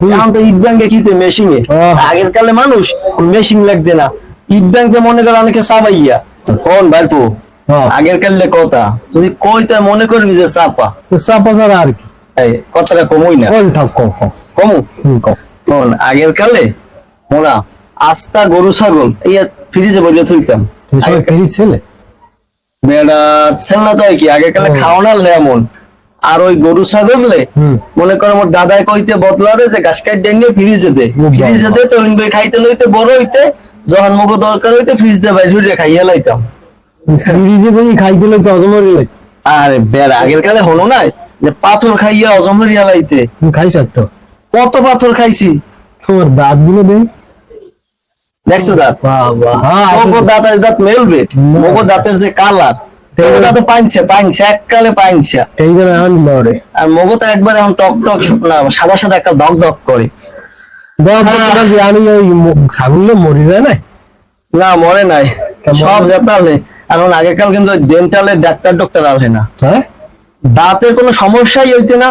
এখন তো ইট ব্যাংকে কিতে মেশিনে আহ। আগের কালে মানুষ মেশিন লাগবে না। ইট ব্যাংকে মনে করে অনেকে চাপাইয়া। কোন ভাইপো হ্যাঁ। আগের কালে কথা যদি কই তো মনে করবি যে চাপা। তো চাপা ছাড়া আর কি। কথাটা কমই না। কম? আগের কালে? মোরা আস্তা গরু ছাগল এই ফ্রিজে বলে থইতাম। সবাই ছেলে? বেড়া ছেল না তো কি আগের কালে হুম। খাওয়ানা লেমন আর ওই গরু ছাগলে মনে করো মোর দাদাই কইতে বদলারে যে গাছ কাট ডেঙ্গে ফ্রিজে দে। ও বাবা। ফ্রিজে দে তো ইনবে খাইতে লইতে বড় হইতে যখন মুখ দরকার হইতে ফ্রিজ দে বাইরে ঝুড়ে খাইয়া লাইতাম। ফ্রিজে বই খাইতে লই তো অজমরি লাই আরে বেড়া আগের কালে হলো না যে পাথর খাইয়া অজমরিয়া লাইতে। তুমি খাইছ একটা? কত পাথর খাইছি? তোমার দাঁতগুলো দেই দেখছ দাঁত? বাবা হ্যাঁ মোগো দাঁত আর দাঁত মেলবে। মোগো দাঁতের যে কালার দাঁত পাইছে পাইছে এককালে পাইছে এই জন্য আনলো রে আর মোগো তো একবার এখন টক টক সাদা সাদা একটা দক দক করে। দেখ তোমার যে আমি ওই ছাগল মরে যায় না? না মরে নাই। সব জাতালে। এখন আগেকাল কিন্তু ডেন্টালের ডাক্তার ডক্টর আসে না। হ্যাঁ? দাঁতের কোনো সমস্যাই হইতে না।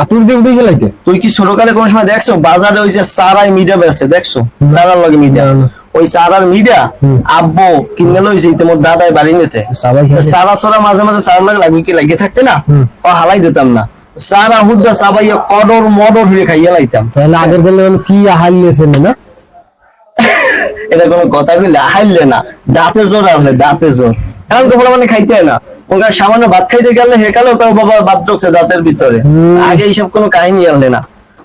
আতুর দিয়ে উঠে গেলাইতে? তুই কি ছোটকালে কোন সময় দেখছ? বাজারে ওই যে সারাই মিডিয়া বেছে দেখছ? সারার লগে মিডিয়া। ওই সারার হুম। আব্বু কিনে লইছে দাদাই বাড়ি নিতে। সারা সোরা মাঝে মাঝে সারা লাগে লাগবে কি লাগিয়ে থাকতে না? ও হালাই দিতাম না। সারা হুদ্দা কডর মডর হয়ে খাইয়া লাইতাম। তাহলে আগের বেলা কি না? এটা কোনো কথা কইলে হাইলে না দাঁতে জোর আসলে দাঁতে জোর এখন মানে খাইতে হয় না। ওখানে সামান্য ভাত খাইতে গেলে হেকালেও তাও বাবা ভাত ঢুকছে দাঁতের ভিতরে। আগে এইসব কোনো কাহিনী আনলে না।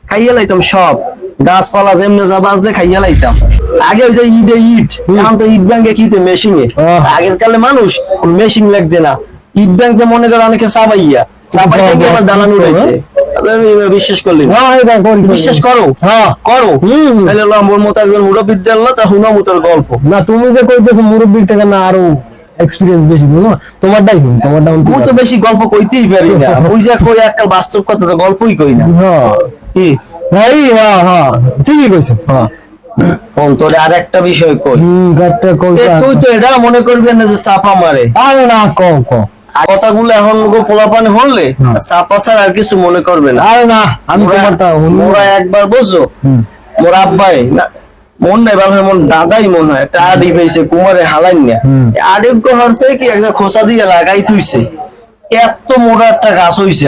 খাইয়া লাইতাম সব। গাছপালা যেমনি আছে খাইয়া লাইতাম। আগে যে ইটে ইট এখন তো ইট ব্যাংকে কিতে মেশিনে আহ। আগের কালে মানুষ মেশিন লাগবে না। ইট ব্যাংকে মনে করে অনেকে চাবাইয়া চাবাইয়া গিয়ে আবার দালান উড়াইতে। বিশ্বাস করলেন। হ্যাঁ বিশ্বাস করো? হ্যাঁ। করো? তাহলে হলো মতো একজন মুরব্বীর দিল তা হুনামুতের গল্প। না তুমি যে কইতেছো মুরব্বির থেকে না আরও এক্সপিরিয়েন্স বেশি তোমারটাই তোমারটা মুই তো বেশি গল্প কইতেই পারি না। ওই যে কই একটা বাস্তব কথা তো গল্পই কই না। হ্যাঁ। কি? হ্যাঁ হ্যাঁ ঠিকই কইছো হ্যাঁ। কোন আর একটা বিষয় কই? হুম গাটটা এ কইতা তুই তো এটা মনে করবি না যে চাপা মারে। আরে না কও কও কথাগুলো এখন গো পোলাপানি হলে চাপা ছাড়া আর কিছু মনে করবে না। আরে না আমি মোরা- একবার বুঝছ? মোর আব্বাই না মন নাই ভালো মন দাদাই মন হয় একটা আডি পেয়েছে কুমারে হালান না। আডিজ্ঞ হরছে কি একটা খোসা দিয়ে লাগাই তুইছে এত মোটা একটা গাছ হইছে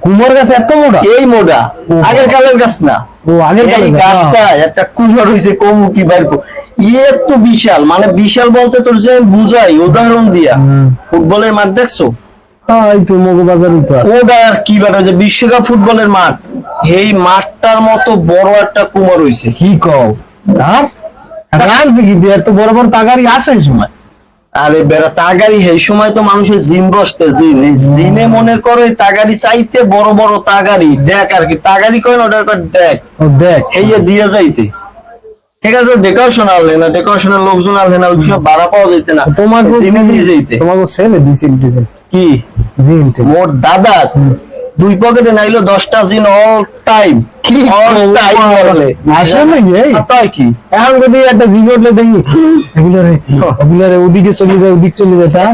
কুমোর গাছ এত মোটা? এই মোটা। আগের কালের গাছ না। ও আগের এই কালে গাছ, গাছটা একটা কুমার হইছে কমুকি এত বিশাল মানে বিশাল বলতে তোর যে বুঝাই উদাহরণ দিয়া। ফুটবলের মাঠ দেখছ? হ্যাঁ। ওটা আর কি বেটা যে বিশ্বকাপ ফুটবলের মাঠ। এই মাঠটার মতো বড় একটা কুমার হইছে। কি কও? আর? রামজি কি দিয়ে এত বড় বড় তাগারি আছে সময়? আরে বেড়া তাগারি এই সময় তো মানুষের জিন বসতে জিন। এই জিনে মনে করে তাগারি চাইতে বড় বড় তাগারি। দেখ আর কি তাগারি কয় না এই যে দিয়ে যাইতে। ঠিক আছে ডেকোরেশন আনলে না ডেকোরেশনের লোকজন আনলে না ওই সব ভাড়া পাওয়া যাইতে না। তোমার জিনে দিয়ে যাইতে। তোমাকে ছেলে ডিজেল কি? জিন মোর দাদা? দুই পকেটে নাইলো দশটা জিন অল টাইম কি অল টাইম বলে আসলে তাই কি? এখন যদি একটা জিম উঠলে দেখি এগুলো রে ওদিকে চলে যায় ওদিক চলে যায় তা?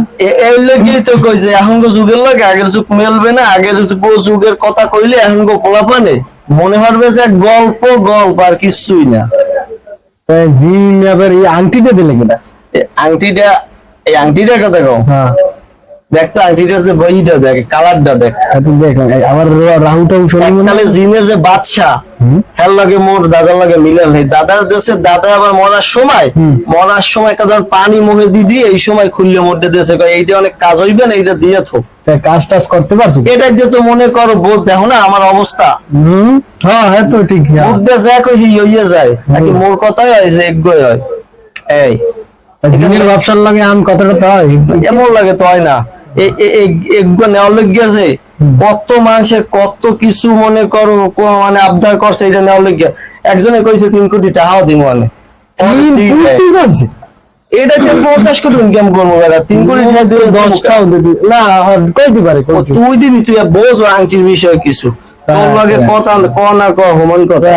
এই লোকই তো কইছে এখন যুগের লোক আগের যুগ মেলবে না আগের যুগ- যুগের কথা কইলে এখন গো পোলাপানে মনে হবে যে গল্প গল্প আর কিছুই না। আবার এই আংটিটা দিলে কিনা? আংটিটা এই আংটিটা কথা কও? হ্যাঁ। দেখ তো আংটিটার যে বইটা দেখ কালারটা দেখ। এত দেখলাম আবার রাহুটাও শোনি জিনের যে বাদশাহ হেল লাগে মোর দাদার লাগে মিলাল হে দাদার দেশে দাদা আবার মরার সময় মরার সময় কাজ পানি মুখে দি দিয়ে এই সময় খুললে মধ্যে দেশে কয় এইটা অনেক কাজ হইবে না এইটা দিয়ে থো। কাজ টাজ করতে পারছ? এটা দিয়ে তো মনে করো বোধ দেখো না আমার অবস্থা। হুম। হ্যাঁ হ্যাঁ তো ঠিক হ্যাঁ। বুদ্ধে যায় কই হি হইয়া যায় নাকি মোর কথাই হয় যে একগই হয়? এই। জিনের ব্যবসার লাগে আম কতটা তো হয়। এমন লাগে তো হয় না। নেওয়ার লোক গেছে কত মানুষে কত কিছু মনে করো মানে আবদার করছে এটা নেওয়ার একজনে কইছে তিন কোটি টাকাও দিব। মানে পঞ্চাশ কোটি ইনকাম করব তিন কোটি টাকা দিয়ে দশটাও দিদি না হ্যাঁ, কইতে পারে তুই দিবি তুই বোঝ আংটির বিষয় কিছু। তোর লগে কথা ক না ক হোমান কথা।